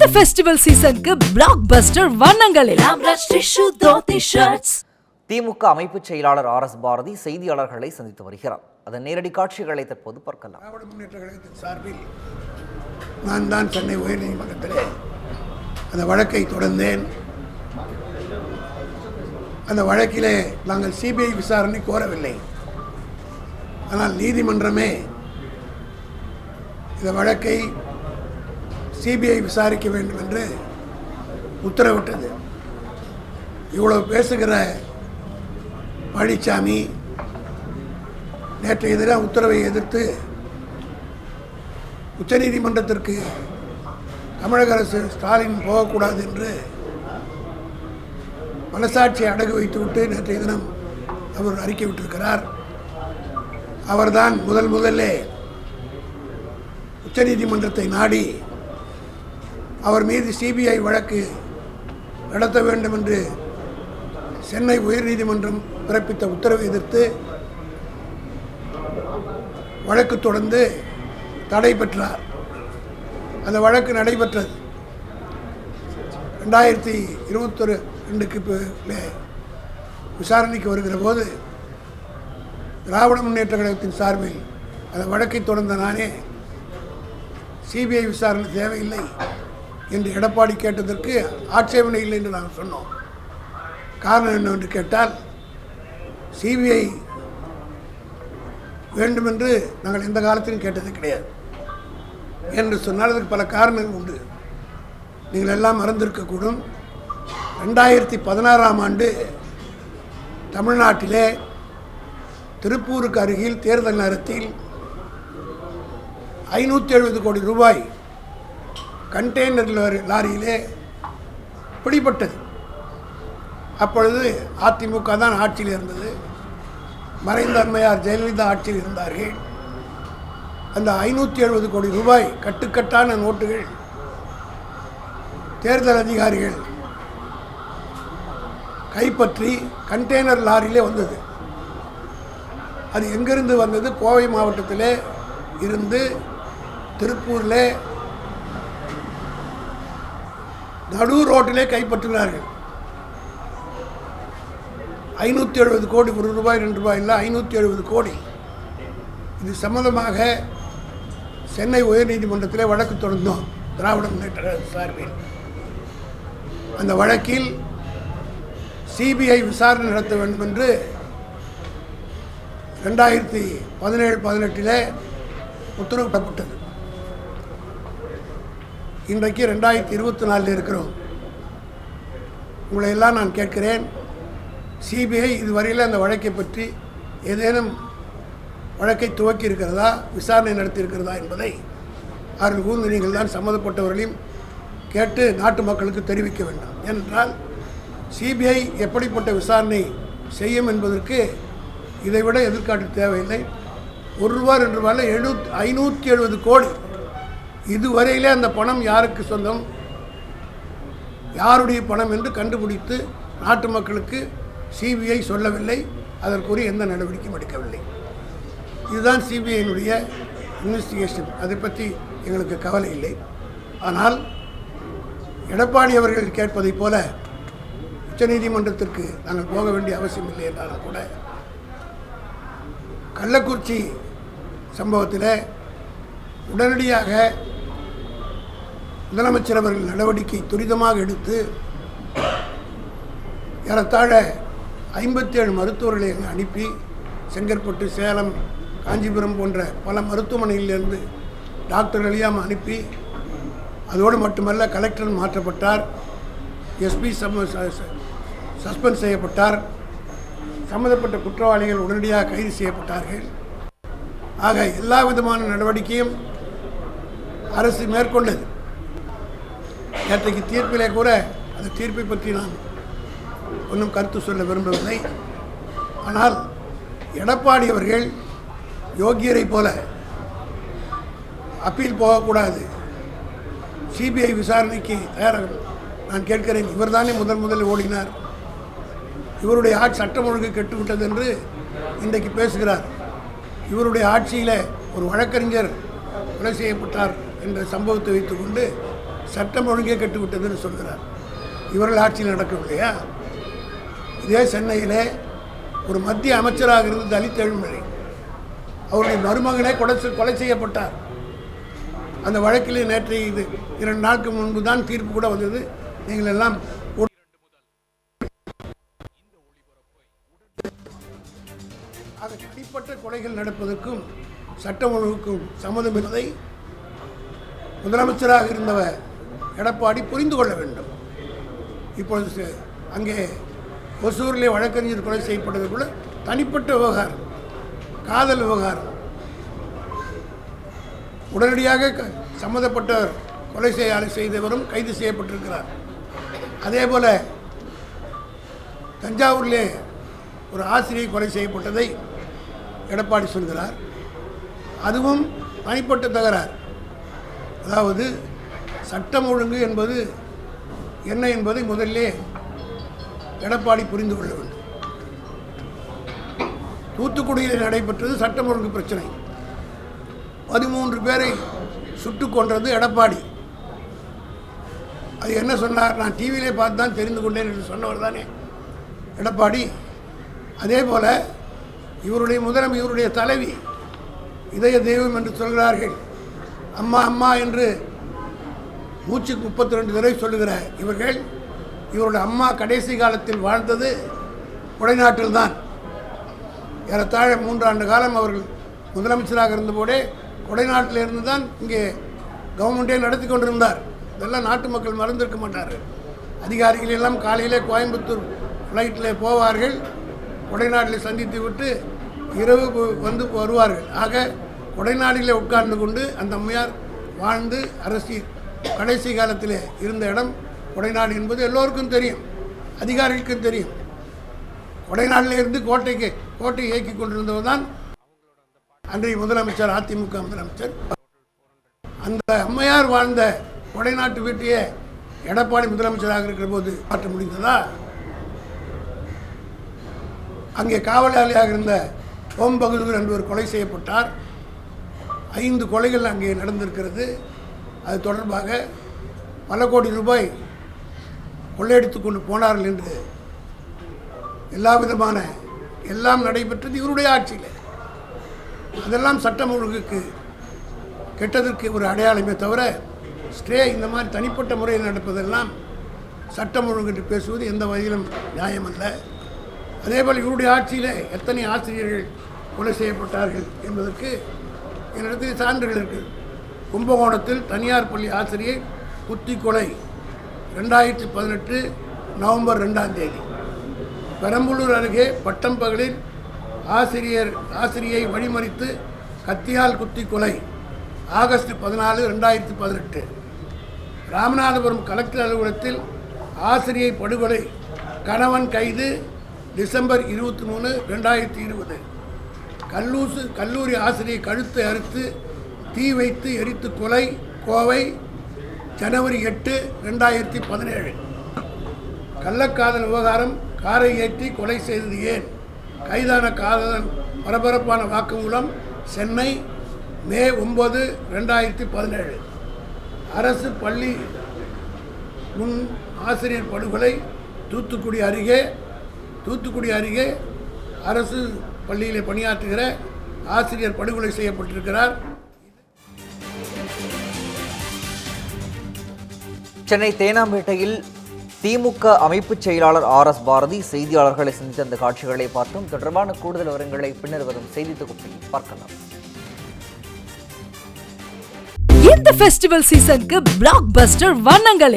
இந்த ஃபெஸ்டிவல் சீசனுக்கு பிளாக் பஸ்டர் வண்ணங்களில். திமுக அமைப்புச் செயலாளர் ஆர் எஸ் பாரதி செய்தியாளர்களை சந்தித்து வருகிறார். அதன் நேரடி காட்சிகளை தற்போது பார்க்கலாம். திராவிட முன்னேற்ற கழகத்தின் சார்பில் நான் தான் சென்னை உயர்நீதிமன்றத்திலே அந்த வழக்கை தொடர்ந்தேன். அந்த வழக்கிலே நாங்கள் சிபிஐ விசாரணை கோரவில்லை. ஆனால் நீதிமன்றமே இந்த வழக்கை சிபிஐ விசாரிக்க வேண்டும் என்று உத்தரவிட்டது. இவ்வளவு பேசுகிற பழனிசாமி நேற்று எதிராக உத்தரவை எதிர்த்து உச்சநீதிமன்றத்திற்கு தமிழக அரசு ஸ்டாலின் போகக்கூடாது என்று மனசாட்சியை அடகு வைத்துவிட்டு நேற்றைய தினம் அவர் அறிக்கை விட்டிருக்கிறார். அவர்தான் முதல் முதல்லே உச்சநீதிமன்றத்தை நாடி அவர் மீது சிபிஐ வழக்கு நடத்த வேண்டும் என்று சென்னை உயர்நீதிமன்றம் பிறப்பித்த உத்தரவை எதிர்த்து வழக்கு தொடர்ந்து தடை பெற்றார். அந்த வழக்கு நடைபெற்றது. ரெண்டாயிரத்தி இருபத்தொரு ரெண்டுக்கு விசாரணைக்கு வருகிற போது திராவிட முன்னேற்ற கழகத்தின் சார்பில் அந்த வழக்கை தொடர்ந்த நானே சிபிஐ விசாரணை தேவையில்லை. என்று எடப்பாடி கேட்டதற்கு ஆட்சேபனை இல்லை என்று நாங்கள் சொன்னோம். காரணம் என்னவென்று கேட்டால் சிபிஐ வேண்டுமென்று நாங்கள் எந்த காலத்திலும் கேட்டது கிடையாது. என்று சொன்னால் அதுக்கு பல காரணங்கள் உண்டு. நீங்கள் எல்லாம் மறந்திருக்கக்கூடும் ரெண்டாயிரத்தி பதினாறாம் ஆண்டு தமிழ்நாட்டிலே திருப்பூருக்கு அருகில் தேர்தல் நேரத்தில் ஐநூற்றி எழுபது கோடி ரூபாய் கண்டெய்னர் லாரி- லாரியிலே பிடிபட்டது. அப்பொழுது அதிமுக தான் ஆட்சியில் இருந்தது. மறைந்த அம்மையார் ஜெயலலிதா ஆட்சியில் இருந்தார்கள். அந்த ஐநூற்றி எழுபது கோடி ரூபாய் கட்டுக்கட்டான நோட்டுகள் தேர்தல் அதிகாரிகள் கைப்பற்றி கண்டெய்னர் லாரியிலே வந்தது. அது எங்கிருந்து வந்தது? கோவை மாவட்டத்தில் இருந்து திருப்பூரில் நடு ரோட்டிலே கைப்பற்றினார்கள் ஐநூற்றி எழுபது கோடி ஒரு ரூபாய் ரெண்டு ரூபாய் இல்லை ஐநூற்றி எழுபது கோடி. இது சம்மந்தமாக சென்னை உயர்நீதிமன்றத்தில் வழக்கு தொடர்ந்தோம். திராவிட முன்னேற்ற கழக சார்பில். அந்த வழக்கில் சிபிஐ விசாரணை நடத்த வேண்டும் என்று ரெண்டாயிரத்தி பதினேழு பதினெட்டில் உத்தரவிடப்பட்டது இன்றைக்கு ரெண்டாயிரத்தி இருபத்தி நாலில் இருக்கிறோம். உங்களை எல்லாம் நான் கேட்கிறேன். சிபிஐ இதுவரையில் அந்த வழக்கை பற்றி ஏதேனும் வழக்கை துவக்கி இருக்கிறதா விசாரணை நடத்தி இருக்கிறதா என்பதை அவர்கள் கூர்ந்து நீங்கள் தான் சம்மந்தப்பட்டவர்களையும் கேட்டு நாட்டு மக்களுக்கு தெரிவிக்க வேண்டும். ஏனென்றால் சிபிஐ எப்படிப்பட்ட விசாரணை செய்யும் என்பதற்கு இதைவிட எதிர்காட்டு தேவையில்லை. ஒரு ரூபா ரெண்டு ரூபாயில் எழுநூத் ஐநூற்றி எழுபது கோடி இதுவரையிலே அந்த பணம் யாருக்கு சொந்தம்? யாருடைய பணம் என்று கண்டுபிடித்து நாட்டு மக்களுக்கு சிபிஐ சொல்லவில்லை. அதற்குரிய எந்த நடவடிக்கையும் எடுக்கவில்லை. இதுதான் சிபிஐனுடைய இன்வெஸ்டிகேஷன் அதை பற்றி எங்களுக்கு கவலை இல்லை. ஆனால் எடப்பாடி அவர்கள் கேட்பதைப் போல உச்சநீதிமன்றத்திற்கு நாங்கள் போக வேண்டிய அவசியம் இல்லை என்றாலும் கூட கள்ளக்குறிச்சி சம்பவத்தில் உடனடியாக முதலமைச்சர் அவர்கள் நடவடிக்கை துரிதமாக எடுத்து ஏறத்தாழ ஐம்பத்தேழு மருத்துவர்களை அங்கே அனுப்பி செங்கற்பட்டு சேலம் காஞ்சிபுரம் போன்ற பல மருத்துவமனைகளிலிருந்து டாக்டர்களையும் அனுப்பி அதோடு மட்டுமல்ல கலெக்டர் மாற்றப்பட்டார் எஸ்பி சம்ம சஸ்பெண்ட் செய்யப்பட்டார் சம்மந்தப்பட்ட குற்றவாளிகள் உடனடியாக கைது செய்யப்பட்டார்கள். ஆக எல்லா விதமான நடவடிக்கையும் அரசு மேற்கொண்டது. நேற்றைக்கு தீர்ப்பிலே கூட அந்த தீர்ப்பை பற்றி நான் ஒன்றும் கருத்து சொல்ல விரும்பவில்லை. ஆனால் எடப்பாடி அவர்கள் யோகியரை போல அப்பீல் போகக்கூடாது. சிபிஐ விசாரணைக்கு தயாராக நான் கேட்கிறேன் இவர்தானே முதல் முதலில் ஓடினார். இவருடைய ஆட்சி சட்டம் ஒழுங்கு கெட்டுவிட்டது என்று இன்றைக்கு பேசுகிறார். இவருடைய ஆட்சியில் ஒரு வழக்கறிஞர் கொலை செய்யப்பட்டார் என்ற சம்பவத்தை வைத்துக்கொண்டு சட்டம் ஒழுங்கே கெட்டுவிட்டதுன்னு சொல்கிறார். இவர்கள் ஆட்சியில் நடக்கவில்லையா இதே சென்னையிலே ஒரு மத்திய அமைச்சராக இருந்து தலித் எழுமலை அவருடைய மருமகனே கொலை கொலை செய்யப்பட்டார். அந்த வழக்கிலே நேற்று இது இரண்டு நாட்கள் முன்பு தான் தீர்ப்பு கூட வந்தது. நீங்கள் எல்லாம் ஊ- தனிப்பட்ட கொலைகள் நடப்பதற்கும் சட்டம் ஒழுங்குக்கும் சம்மதம் என்பதை முதலமைச்சராக இருந்தவர் எடப்பாடி புரிந்து கொள்ள வேண்டும். இப்பொழுது அங்கே ஒசூரிலே வழக்கறிஞர் கொலை செய்யப்பட்டதுக்குள்ள தனிப்பட்ட விவகாரம் காதல் விவகாரம். உடனடியாக க- சம்மந்தப்பட்டவர் கொலை செய்ய செய்தவரும் கைது செய்யப்பட்டிருக்கிறார். அதே போல் தஞ்சாவூரிலே ஒரு ஆசிரியை கொலை செய்யப்பட்டதை எடப்பாடி சொல்கிறார். அதுவும் தனிப்பட்ட தகராறு. அதாவது சட்டம் ஒழுங்கு என்பது என்ன என்பதை முதல்லே எடப்பாடி புரிந்து கொள்ள வேண்டும். தூத்துக்குடியில் நடைபெற்றது சட்டம் ஒழுங்கு பிரச்சனை. பதிமூன்று பேரை சுட்டு கொன்றது எடப்பாடி. அது என்ன சொன்னார்? நான் டிவியிலே பார்த்து தான் தெரிந்து கொண்டேன் என்று சொன்னவர் தானே. எடப்பாடி அதே போல இவருடைய முதலம் இவருடைய தலைவி இதய தெய்வம் என்று சொல்கிறார்கள். அம்மா அம்மா என்று நூற்றுக்கு முப்பத்தி ரெண்டு தடவை சொல்லுகிற இவர்கள் இவருடைய அம்மா கடைசி காலத்தில் வாழ்ந்தது கொடைநாட்டில்தான். ஏறத்தாழ மூன்றாண்டு காலம் அவர்கள் முதலமைச்சராக இருந்தபோதே கொடைநாட்டிலிருந்து தான் இங்கே கவர்மெண்ட்டே நடத்தி கொண்டிருந்தார். இதெல்லாம் நாட்டு மக்கள் மறந்திருக்க மாட்டார்கள். அதிகாரிகள் எல்லாம் காலையிலே கோயம்புத்தூர் ஃப்ளைட்டில் போவார்கள். கொடைநாட்டில் சந்தித்து விட்டு இரவு வந்து வருவார்கள். ஆக கொடைநாடிலே உட்கார்ந்து கொண்டு அந்த அம்மையார் வாழ்ந்து அரசியல் கடைசி காலத்தில் இருந்த இடம் கொடைநாடு என்பது எல்லோருக்கும் தெரியும் அதிகாரிகளுக்கும் தெரியும். கொடைநாட்டில் இருந்து கோட்டைக்கு கோட்டையை இயக்கி கொண்டிருந்தவர் தான் அன்றைய முதலமைச்சர் அதிமுக முதலமைச்சர். அந்த அம்மையார் வாழ்ந்த கொடைநாட்டு வீட்டையே எடப்பாடி முதலமைச்சராக இருக்கிற போது மாற்ற முடிந்ததா? அங்கே காவலாளியாக இருந்த ஓம் பகதூர் என்பவர் கொலை செய்யப்பட்டார். ஐந்து கொலைகள் அங்கே நடந்திருக்கிறது. அது தொடர்பாக பல கோடி ரூபாய் கொள்ளையடித்து கொண்டு போனார்கள் என்று எல்லா விதமான எல்லாம் நடைபெற்றது இவருடைய ஆட்சியில். அதெல்லாம் சட்டம் ஒழுங்குக்கு கெட்டதற்கு ஒரு அடையாளமே தவிர ஸ்டே இந்த மாதிரி தனிப்பட்ட முறையில் நடப்பதெல்லாம் சட்டம் ஒழுங்கு என்று பேசுவது எந்த வகையிலும் நியாயமல்ல. அதேபோல் இவருடைய ஆட்சியில் எத்தனை ஆசிரியர்கள் கொலை செய்யப்பட்டார்கள் என்பதற்கு என்னிடத்தில் சான்றுகள் இருக்குது கும்பகோணத்தில் தனியார் பள்ளி ஆசிரியை குத்தி கொலை ரெண்டாயிரத்தி பதினெட்டு நவம்பர் ரெண்டாம் தேதி. பெரம்பலூர் அருகே பட்டம்பகலில் ஆசிரியர் ஆசிரியை வழிமறித்து கத்தியால் குத்தி கொலை ஆகஸ்ட் பதினாலு ரெண்டாயிரத்தி பதினெட்டு. ராமநாதபுரம் கலெக்டர் அலுவலகத்தில் ஆசிரியை படுகொலை கணவன் கைது டிசம்பர் இருபத்தி மூணு ரெண்டாயிரத்தி இருபது. கல்லூசு கல்லூரி ஆசிரியை கழுத்தை அறுத்து தீ வைத்து எரித்து கொலை கோவை ஜனவரி எட்டு ரெண்டாயிரத்தி பதினேழு. கள்ளக்காதல் விவகாரம் காரை ஏற்றி கொலை செய்தது ஏன்? கைதான காதலன் பரபரப்பான வாக்குமூலம் சென்னை மே ஒன்பது ரெண்டாயிரத்தி பதினேழு. அரசு பள்ளி முன் ஆசிரியர் படுகொலை தூத்துக்குடி அருகே தூத்துக்குடி அருகே அரசு பள்ளியில் பணியாற்றுகிற ஆசிரியர் படுகொலை செய்யப்பட்டிருக்கிறார். சென்னை தேனாம்பேட்டையில் திமுக அமைப்புச் செயலாளர் ஆர் எஸ் பாரதி செய்தியாளர்களை சந்தித்த அந்த காட்சிகளை பார்த்தோம். தொடர்பான கூடுதல் விவரங்களை பின்னர் வரும் செய்தி தொகுப்பில் பார்க்கலாம். இந்த ஃபெஸ்டிவல் சீசனுக்கு பிளாக் பஸ்டர் வண்ணங்கள்